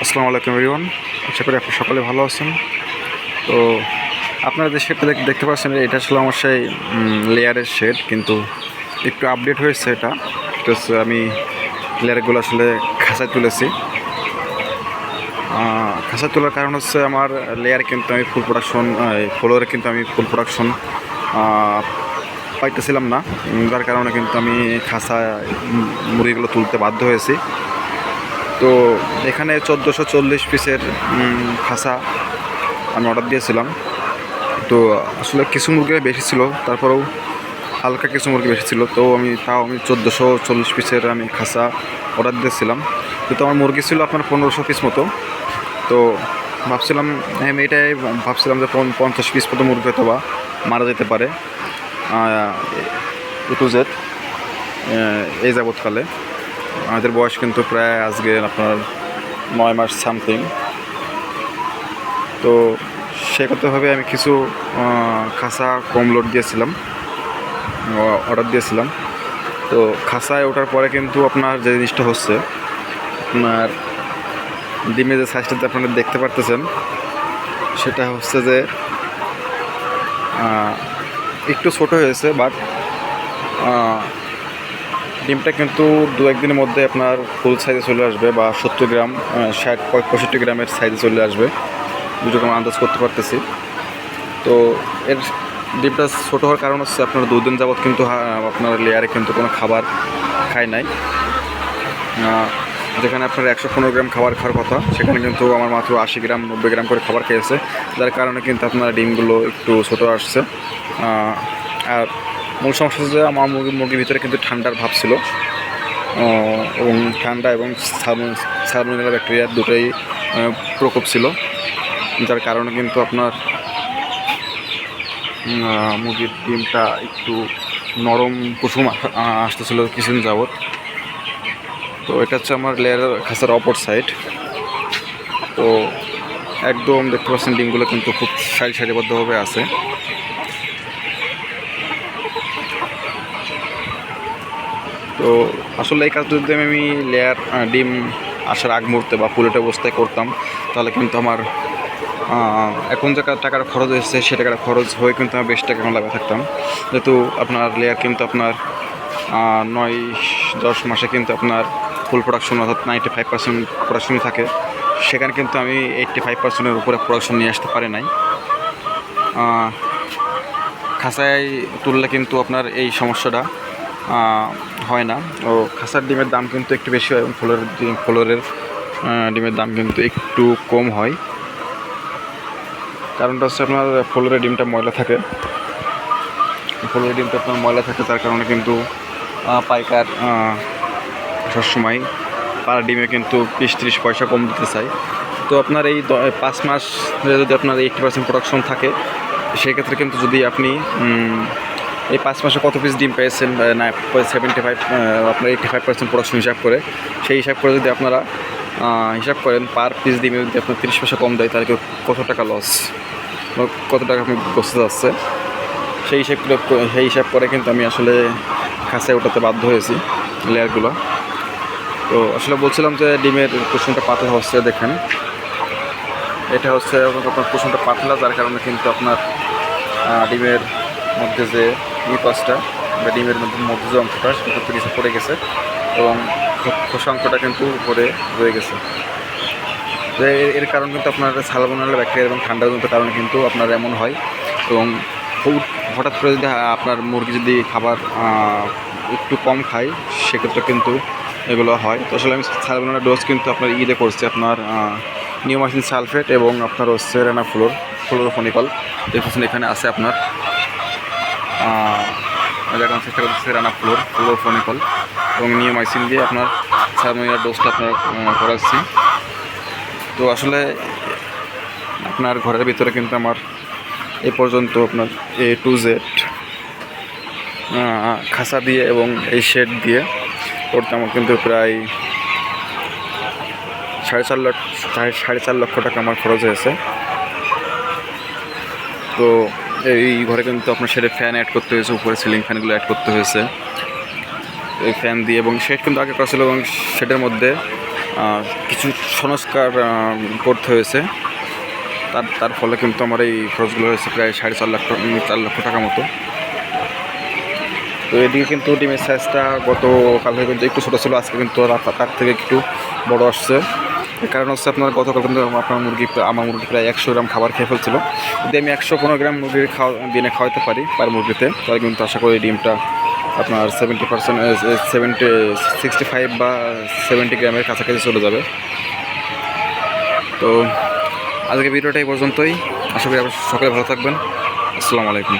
আসসালামু আলাইকুম এভরিওয়ান। আশা করি আপনি সকলে ভালো আছেন। তো আপনারা যে শেডটা দেখতে পাচ্ছেন এটা ছিল আমার সেই লেয়ারের শেড কিন্তু একটু আপডেট হয়েছে এটা। আমি লেয়ারগুলো আসলে খাঁচায় তুলেছি। খাঁচা তোলার কারণ হচ্ছে আমার লেয়ার কিন্তু আমি ফুল প্রোডাকশন ফ্লোরে কিন্তু আমি ফুল প্রোডাকশন পাইতেছিলাম না। যার কারণে কিন্তু আমি খাঁচায় উম, মুরগিগুলো তুলতে বাধ্য হয়েছি। তো এখানে চোদ্দোশো চল্লিশ পিসের খাসা আমি অর্ডার দিয়েছিলাম। তো আসলে কিছু মুরগি বেশি ছিল, তারপরেও হালকা কিছু মুরগি বেশি ছিল, তো আমি তাও আমি চোদ্দোশো চল্লিশ পিসের আমি খাসা অর্ডার দিয়েছিলাম। কিন্তু আমার মুরগি ছিল আপনার পনেরোশো পিস মতো। তো ভাবছিলাম আমি এটাই ভাবছিলাম যে পঞ্চাশ পিস মতো মুরগি হয়তো বা মারা যেতে পারে টু জেড এই যাবৎকালে। আমাদের বয়স কিন্তু প্রায় আজকে আপনার নয় মাস সামথিং। তো সেক্ষেত্রেভাবে আমি কিছু খাসা কম লোড দিয়েছিলাম অর্ডার দিয়েছিলাম। তো খাসায় ওঠার পরে কিন্তু আপনার যে জিনিসটা হচ্ছে, আপনার ডিমের যে সাইজটাতে আপনারা দেখতে পারতেছেন, সেটা হচ্ছে যে একটু ছোট হয়েছে বাট ডিমটা কিন্তু দু একদিনের মধ্যে আপনার ফুল সাইজে চলে আসবে বা সত্তর গ্রাম ষাট পঁয়- পঁয়ষট্টি গ্রামের সাইজে চলে আসবে। আমি আন্দাজ করতে পারতেছি। তো এর ডিমটা ছোটো হওয়ার কারণ হচ্ছে আপনার দুদিন যাবৎ কিন্তু আপনার লেয়ারে কিন্তু কোনো খাবার খায় নাই। যেখানে আপনার একশো পনেরো গ্রাম খাবার খাওয়ার কথা, সেখানে কিন্তু আমার মাত্র আশি গ্রাম, নব্বই গ্রাম করে খাবার খেয়েছে। যার কারণে কিন্তু আপনার ডিমগুলো একটু ছোটো আসছে। আর মূল সমস্যা হচ্ছে আমার মুরগি, মুরগির ভিতরে কিন্তু ঠান্ডার ভাব ছিল। এবং ঠান্ডা এবং সালমোনেলা ব্যাকটেরিয়ার দুটোই প্রকোপ ছিল। যার কারণে কিন্তু আপনার মুরগির ডিমটা একটু নরম কুসুম আসতেছিল কিছুদিন যাবৎ। তো এটা হচ্ছে আমার লেয়ার খাসার অপর সাইড। তো একদম দেখতে পাচ্ছেন ডিমগুলো কিন্তু খুব সারি সারিবদ্ধভাবে আছে। তো আসলে এই কাজটা যদি আমি লেয়ার ডিম আসার আগ মুহূর্তে বা পুলেট অবস্থায় করতাম, তাহলে কিন্তু আমার এখন যে টাকার খরচ হয়েছে, সে টাকার খরচ হয়ে কিন্তু আমি বেশ টাকা লাভে থাকতাম। যেহেতু আপনার লেয়ার কিন্তু আপনার নয় দশ মাসে কিন্তু আপনার ফুল প্রোডাকশন অর্থাৎ নাইনটি ফাইভ পার্সেন্ট প্রোডাকশনই থাকে। সেখানে কিন্তু আমি এইট্টি ফাইভ পার্সেন্টের উপরে প্রোডাকশন নিয়ে আসতে পারি নাই। খাঁচায় তুললে কিন্তু আপনার এই সমস্যাটা। হয় না। ও খাসার ডিমের দাম কিন্তু একটু বেশি হয় এবং ফ্লোরের ডিম ফ্লোরের ডিমের দাম কিন্তু একটু কম হয়। কারণটা হচ্ছে আপনার ফ্লোরের ডিমটা ময়লা থাকে। ফ্লোরের ডিমটা আপনার ময়লা থাকে, তার কারণে কিন্তু পাইকার সবসময় পার ডিমে কিন্তু বিশ, ত্রিশ পয়সা কম দিতে চাই তো আপনার এই পাঁচ মাস যদি আপনার এইটটি পার্সেন্ট প্রোডাকশন থাকে, সেক্ষেত্রে কিন্তু যদি আপনি এই পাঁচ মাসে কত পিস ডিম পেয়েছেন না সেভেন্টি ফাইভ আপনার এইটি ফাইভ পার্সেন্ট প্রোডাকশন হিসাব করে। সেই হিসাব করে যদি আপনারা হিসাব করেন পার পিস ডিমে যদি আপনার তিরিশ পয়সা কম দেয়, তাহলে কত টাকা লস কত টাকা আপনি বসতে যাচ্ছে সেই হিসাব সেই হিসাব করে কিন্তু আমি আসলে খাঁচায় ওঠাতে বাধ্য হয়েছি লেয়ারগুলো। তো আসলে বলছিলাম যে ডিমের কুসুমটা পাতলা হচ্ছে, দেখেন। এটা হচ্ছে আপনার কুসুমটা পাতলা, যার কারণে কিন্তু আপনার ডিমের মধ্যে যে নিপাসটা বা ডিমের মধ্যে মধ্যে যে অংশটা সেটা কিন্তু নিচে পড়ে গেছে এবং খোসা অংশটা কিন্তু উপরে রয়ে গেছে। তো এর- কারণ কিন্তু আপনার সালমোনালা ব্যাকটেরিয়া এবং ঠান্ডার মতো কারণে কিন্তু আপনার এমন হয় এবং হঠাৎ করে যদি আপনার মুরগি যদি খাবার একটু কম খায়, সেক্ষেত্রে কিন্তু এগুলো হয়। তো আসলে আমি সালমোনালা ডোজ কিন্তু আপনার ইদে করছি। আপনার নিউমাসিন সালফেট এবং আপনার হচ্ছে রেনা ফ্লোর ফ্লোরোফনিকল দেখছেন এখানে আছে আপনার। দেখানোর চেষ্টা করতেছে রানা ফ্লোর ফ্লোরোফনিকল এবং নিউমাইসিন দিয়ে আপনার সালমোনালা ডোজটা আপনার করাচ্ছি। তো আসলে আপনার ঘরের ভিতরে কিন্তু আমার এ পর্যন্ত আপনার এ টু জেড খাসা দিয়ে এবং এই শেড দিয়ে করতে আমার কিন্তু প্রায় সাড়ে চার লক্ষ সাড়ে চার লক্ষ টাকা আমার খরচ হয়েছে। তো এই ঘরে কিন্তু আপনার শেডে ফ্যান অ্যাড করতে হয়েছে, উপরে সিলিং ফ্যানগুলো অ্যাড করতে হয়েছে। এই ফ্যান দিয়ে এবং শেড কিন্তু আগে করা ছিল এবং শেডের মধ্যে কিছু সংস্কার করতে হয়েছে। তার তার ফলে কিন্তু আমার এই খরচগুলো হয়েছে প্রায় সাড়ে চার লাখ চার লক্ষ টাকা মতো। তো এদিকে কিন্তু ডিমের সাইজটা গত কালকে কিন্তু একটু ছোটো ছিল, আজকে কিন্তু তার থেকে একটু বড় আসছে। কারণ হচ্ছে আপনার গতকাল কিন্তু আপনার মুরগি আমার মুরগি প্রায় একশো গ্রাম খাবার খেয়ে ফেলছিল। যদি আমি একশো পনেরো গ্রাম মুরগির খাওয়া দিনে খাওয়াতে পারি পার মুরগিতে, তাহলে কিন্তু আশা করি ডিমটা আপনার seventy percent seventy sixty five বা সেভেন্টি গ্রামের কাছাকাছি চলে যাবে। তো আজকে ভিডিওটা এই পর্যন্তই। আশা করি আপনার সকলে ভালো থাকবেন। আসসালামু আলাইকুম।